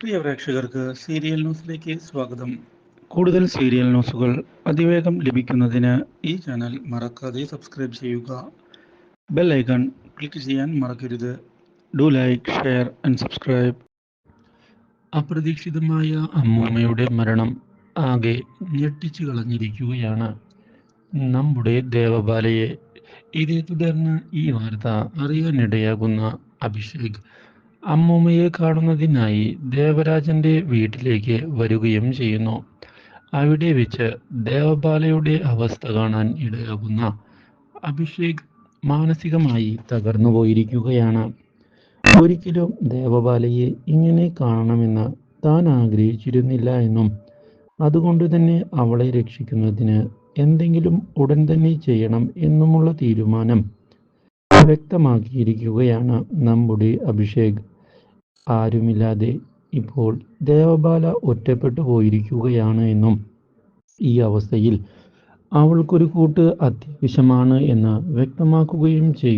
പ്രിയ പ്രേക്ഷകർക്ക് സീരിയൽ ന്യൂസിലേക്ക് സ്വാഗതം. കൂടുതൽ സീരിയൽ ന്യൂസുകൾ അതിവേഗം ലഭിക്കുന്നതിന് ഈ ചാനൽ മറക്കാതെ സബ്സ്ക്രൈബ് ചെയ്യുക. ബെൽ ഐക്കൺ ക്ലിക്ക് ചെയ്യാൻ മറക്കരുത്. Do like share and subscribe. അപ്രതീക്ഷിതമായ അമ്മൂമ്മയുടെ മരണം ആകെ ഞെട്ടിച്ചു കളഞ്ഞിരിക്കുകയാണ് നമ്മുടെ ദേവബാലയെ. ഇതേ തുടർന്ന് ഈ വാർത്ത അറിയാനിടയാകുന്ന അഭിഷേക് അമ്മൂമ്മയെ കാണുന്നതിനായി ദേവരാജന്റെ വീട്ടിലേക്ക് വരികയും ചെയ്യുന്നു. അവിടെ വെച്ച് ദേവബാലയുടെ അവസ്ഥ കാണാൻ ഇടയാകുന്ന അഭിഷേക് മാനസികമായി തകർന്നു പോയിരിക്കുകയാണ്. ഒരിക്കലും ദേവബാലയെ ഇങ്ങനെ കാണണമെന്ന് താൻ ആഗ്രഹിച്ചിരുന്നില്ല എന്നും അതുകൊണ്ട് തന്നെ അവളെ രക്ഷിക്കുന്നതിന് എന്തെങ്കിലും ഉടൻ തന്നെ ചെയ്യണം എന്നുമുള്ള തീരുമാനം വ്യക്തമാക്കിയിരിക്കുകയാണ് നമ്മുടെ അഭിഷേക്. ആരുമില്ലാതെ ഇപ്പോൾ ദേവബാല ഒറ്റപ്പെട്ടു പോയിരിക്കുകയാണ് എന്നും ഈ അവസ്ഥയിൽ അവൾക്കൊരു കൂട്ട് അത്യാവശ്യമാണ് എന്ന് വ്യക്തമാക്കുകയും ചെയ്യും